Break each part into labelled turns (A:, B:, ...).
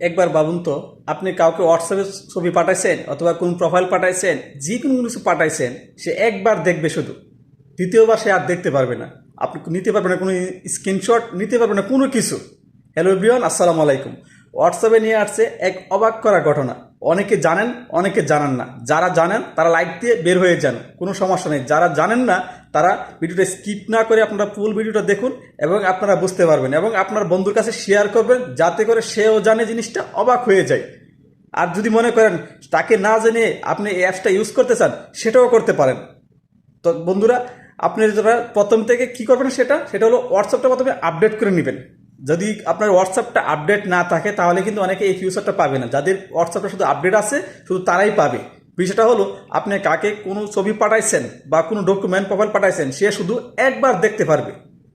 A: একবার ভাবুন তো, আপনি কাউকে হোয়াটসঅ্যাপে ছবি পাঠাইছেন অথবা কোন প্রোফাইল পাঠাইছেন যে কোনো কিছু পাঠাইছেন, সে একবার দেখবে শুধু। দ্বিতীয়বার সে আর দেখতে পারবে না। আপনি নিতে পারবেন না কোনো স্ক্রিনশট নিতে পারবেন না কোনো কিছু। হ্যালো এভরিওয়ান আসসালামু আলাইকুম। হোয়াটসঅ্যাপে নিয়ে আসছে এক অবাক করা ঘটনা। অনেকে জানেন অনেকে জানেন না। যারা জানেন, তারা লাইক দিয়ে বের হয়ে যান, কোনো সমস্যা নেই। যারা জানেন না, তারা ভিডিওটা স্কিপ না করে আপনারা ফুল ভিডিওটা দেখুন এবং আপনারা বুঝতে পারবেন এবং আপনার বন্ধুর কাছে শেয়ার করবেন, যাতে করে সেও জানে জিনিসটা অবাক হয়ে যায়। আর যদি মনে করেন তাকে না জেনে আপনি এই অ্যাপসটা ইউজ করতে চান, সেটাও করতে পারেন। তো বন্ধুরা, আপনি যারা প্রথম থেকে কি করবেন সেটা? সেটা হলো হোয়াটসঅ্যাপটা প্রথমে আপডেট করে নেবেন। যদি আপনার হোয়াটসঅ্যাপটা আপডেট না থাকে, তাহলে কিন্তু অনেকে এই ফিউচারটা পাবে না। যাদের হোয়াটসঅ্যাপটা শুধু আপডেট আছে, শুধু তারাই পাবে। বিষয়টা হলো, আপনি কাকে কোনো ছবি পাঠাইছেন বা কোনো ডকুমেন্ট প্রোফাইল পাঠাইছেন, সে শুধু একবার দেখতে পারবে।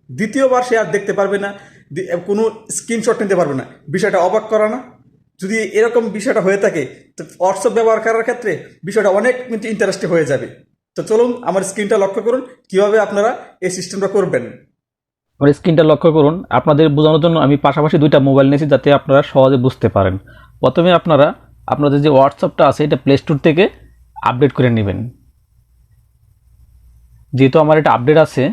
A: দ্বিতীয়বার সে আর দেখতে পারবে না কোনো স্ক্রিনশট নিতে পারবে না। বিষয়টা অবাক করা না। যদি এরকম বিষয়টা হয়ে থাকে, তো হোয়াটসঅ্যাপ ব্যবহার করার ক্ষেত্রে বিষয়টা অনেক কিন্তু ইন্টারেস্টিং হয়ে যাবে। তো চলুন, আমার স্ক্রিনটা লক্ষ্য করুন, কীভাবে আপনারা এই সিস্টেমটা করবেন।
B: আমার স্ক্রিনটা লক্ষ্য করুন। আপনাদের বোঝানোর জন্য আমি পাশাপাশি দুইটা মোবাইল নিয়েছি যাতে আপনারা সহজে বুঝতে পারেন। প্রথমে আপনারা আপনাদের যে হোয়াটসঅ্যাপটা আছে, এটা প্লে স্টোর থেকে আপডেট করে নেবেন। যেহেতু আমার এটা আপডেট আছে,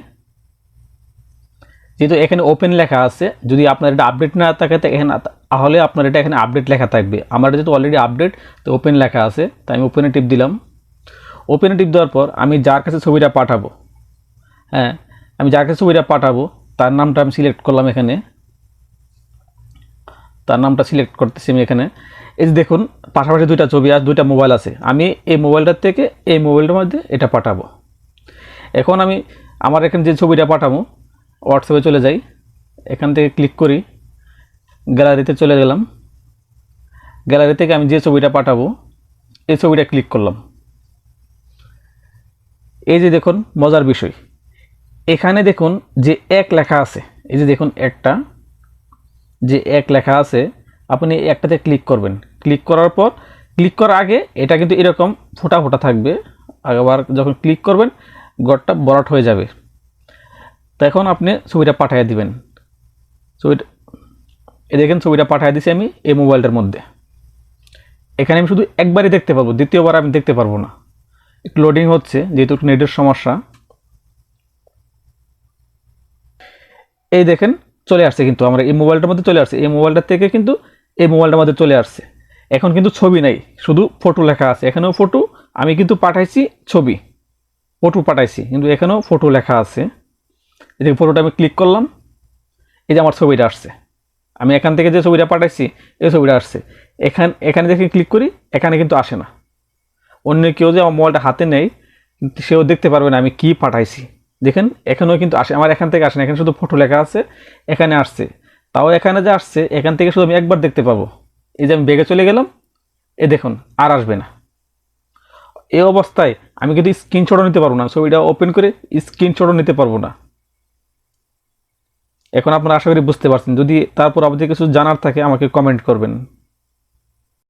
B: যেহেতু এখানে ওপেন লেখা আছে, যদি আপনার এটা আপডেট না থাকে এখানে তাহলে আপনার এটা এখানে আপডেট লেখা থাকবে। আমার যেহেতু অলরেডি আপডেট তো ওপেন লেখা আছে, তাই আমি ওপেনে টিপ দিলাম। ওপেনে টিপ দেওয়ার পর আমি যার কাছে ছবিটা পাঠাবো হ্যাঁ আমি যার কাছে ছবিটা পাঠাবো তার নামটা আমি সিলেক্ট করলাম এখানে। তার নামটা সিলেক্ট করতেছি আমি এখানে। এই যে দেখুন, পাশাপাশি দুইটা ছবি আর দুইটা মোবাইল আছে। আমি এই মোবাইলটার থেকে এই মোবাইলটার মধ্যে এটা পাঠাবো। এখন আমি আমার এখানে যে ছবিটা পাঠাবো হোয়াটসঅ্যাপে চলে যাই। এখান থেকে ক্লিক করি। গ্যালারিতে চলে গেলাম। গ্যালারি থেকে আমি যে ছবিটা পাঠাবো, এই ছবিটা ক্লিক করলাম। এই যে দেখুন, মজার বিষয়। এখানে দেখুন যে এক লেখা আছে। এই যে দেখুন একটা, যে এক লেখা আছে, আপনি একটাতে ক্লিক করবেন। ক্লিক করার পর ক্লিক করার আগে এটা কিন্তু এরকম ফোটা ফোটা থাকবে। আবার যখন ক্লিক করবেন, গড়টা বরাট হয়ে যাবে। তখন আপনি ছবিটা পাঠিয়ে দিবেন। ছবিটা এ দেখেন ছবিটা পাঠিয়ে দিছি আমি এই মোবাইলটার মধ্যে। এখানে আমি শুধু একবারই দেখতে পারব, দ্বিতীয়বার আমি দেখতে পারব না। একটু লোডিং হচ্ছে, যেহেতু নেটের সমস্যা। এই দেখেন, চলে আসছে কিন্তু আমরা এই মোবাইলটার মধ্যে চলে আসছে। এই মোবাইলটার থেকে কিন্তু এই মোবাইলটার মধ্যে চলে আসছে। এখন কিন্তু ছবি নাই, শুধু ফটো লেখা আছে। এখানেও ফটো আমি কিন্তু পাঠাইছি ছবি। ফটো পাঠাইছি, কিন্তু এখানেও ফটো লেখা আছে। যে ফটোটা আমি ক্লিক করলাম, এই যে আমার ছবিটা আসছে। আমি এখান থেকে যে ছবিটা পাঠাইছি, এই ছবিটা আসছে। এখান, এখানে দেখে ক্লিক করি, এখানে কিন্তু আসে না। অন্য কেউ যে আমার মোবাইলটা হাতে কিন্তু সেও দেখতে পারবে না আমি কি পাঠাইছি। দেখেন, এখানেও কিন্তু আসে, আমার এখান থেকে আসে না, এখানে শুধু ফটো লেখা আছে, এখানে আসছে। তাও এখানে যে আসছে, এখান থেকে শুধু আমি একবার দেখতে পাবো। এই যে আমি বেগে চলে গেলাম, এ দেখুন, আর আসবে না। এই অবস্থায় আমি কিন্তু স্ক্রিনশটও নিতে পারব না ছবিটা ওপেন করে স্ক্রিনশটও নিতে পারব না। এখন আপনারা আশা করি বুঝতে পারছেন। যদি তারপর আপনাদের কিছু জানার থাকে, আমাকে কমেন্ট করবেন।